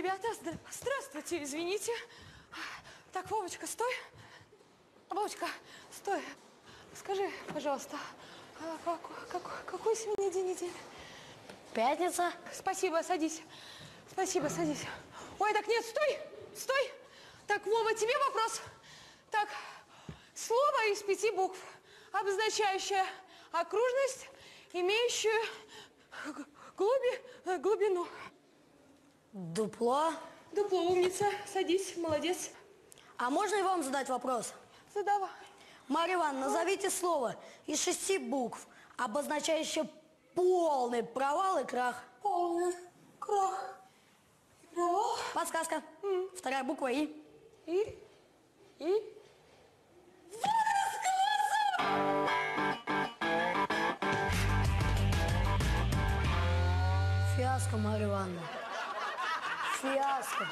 ребята, здра- здравствуйте, извините. Так, Вовочка, стой. Вовочка, стой. Скажи, пожалуйста, а как- как- какой сегодня день недели? Пятница. Спасибо, садись. Спасибо, садись. Ой, так нет, стой, стой. Так, Вова, тебе вопрос. Так, слово из пяти букв, обозначающее окружность, имеющую глуби, глубину. Дупло. Дупло, умница, садись, молодец. А можно и вам задать вопрос? Задавай. Марья Ивановна, назовите слово из шести букв, обозначающее полный провал и крах. Полный крах. И провал. Подсказка. Вторая буква И. И, и, Фиаско, Марья Ивановна. Фиаско.